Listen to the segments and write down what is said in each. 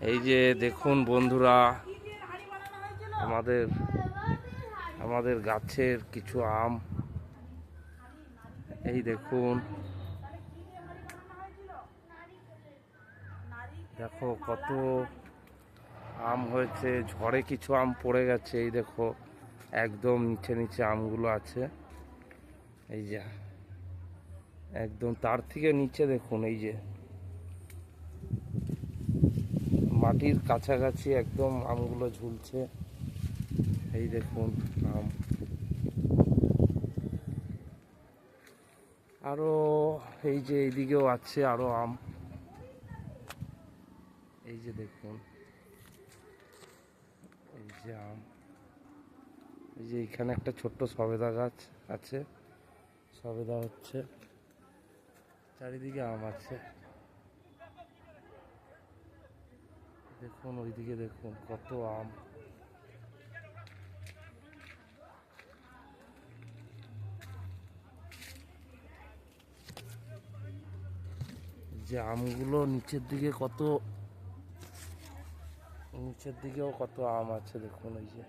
এই যে দেখুন বন্ধুরা, আমাদের আমাদের গাছের কিছু আম। এই দেখুন। দেখো কত আম হয়েছে, ঝড়ে কিছু আম পড়ে গেছে, এই দেখো, একদম নিচে নিচে আমগুলো আছে। এই যে, একদম তার থেকে নিচে দেখুন, এই যে। মাটির কাছাকাছি একদম আমগুলো ঝুলছে। এই দেখুন আম। আরও এই যে এইদিকেও আছে আরও আম। এই যে দেখুন। এই যে আম। এই যে এখানে একটা ছোট্ট সবেদা গাছ আছে। সবেদা হচ্ছে। চারিদিকে আম আছে। দেখুন, ওইদিকে দেখুন, কত আম। যে আমগুলো নিচের দিকে কত, নিচের দিকেও কত আম আছে, দেখুন, ওই যে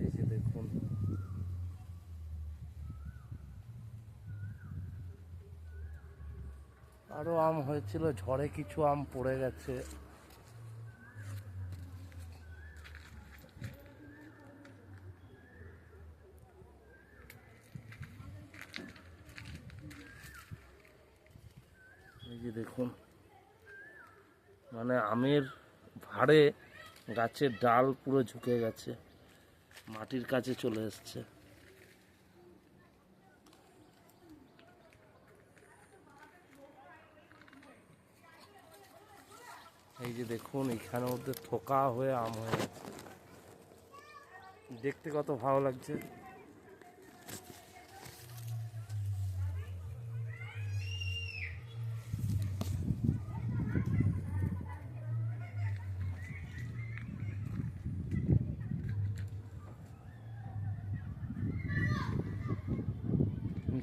এই যে দেখুন আরও আম হয়েছিল, ঝড়ে কিছু আম পড়ে গেছে। দেখুন মানে আমের ভাড়ে গাছের ডাল পুরো ঝুঁকে গেছে, মাটির কাছে চলে এসছে। এই যে দেখুন, এখানের মধ্যে থোকা হয়ে আম হয়ে গেছে। দেখতে কত ভালো লাগছে।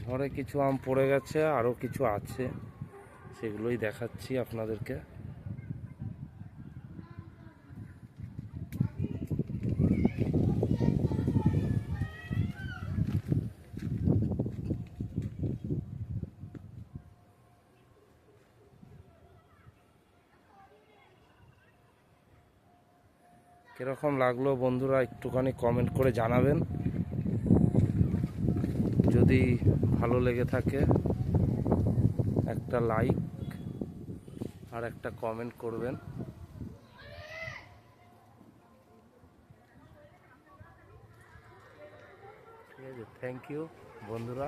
ঝড়ে কিছু আম পড়ে গেছে, আরও কিছু আছে। সেগুলোই দেখাচ্ছি আপনাদেরকে। কীরকম লাগল বন্ধুরা একটুখানি কমেন্ট করে জানাবেন। যদি ভালো লেগে থাকে, একটা লাইক আর একটা কমেন্ট করবেন। ঠিক আছে থ্যাংক ইউ বন্ধুরা।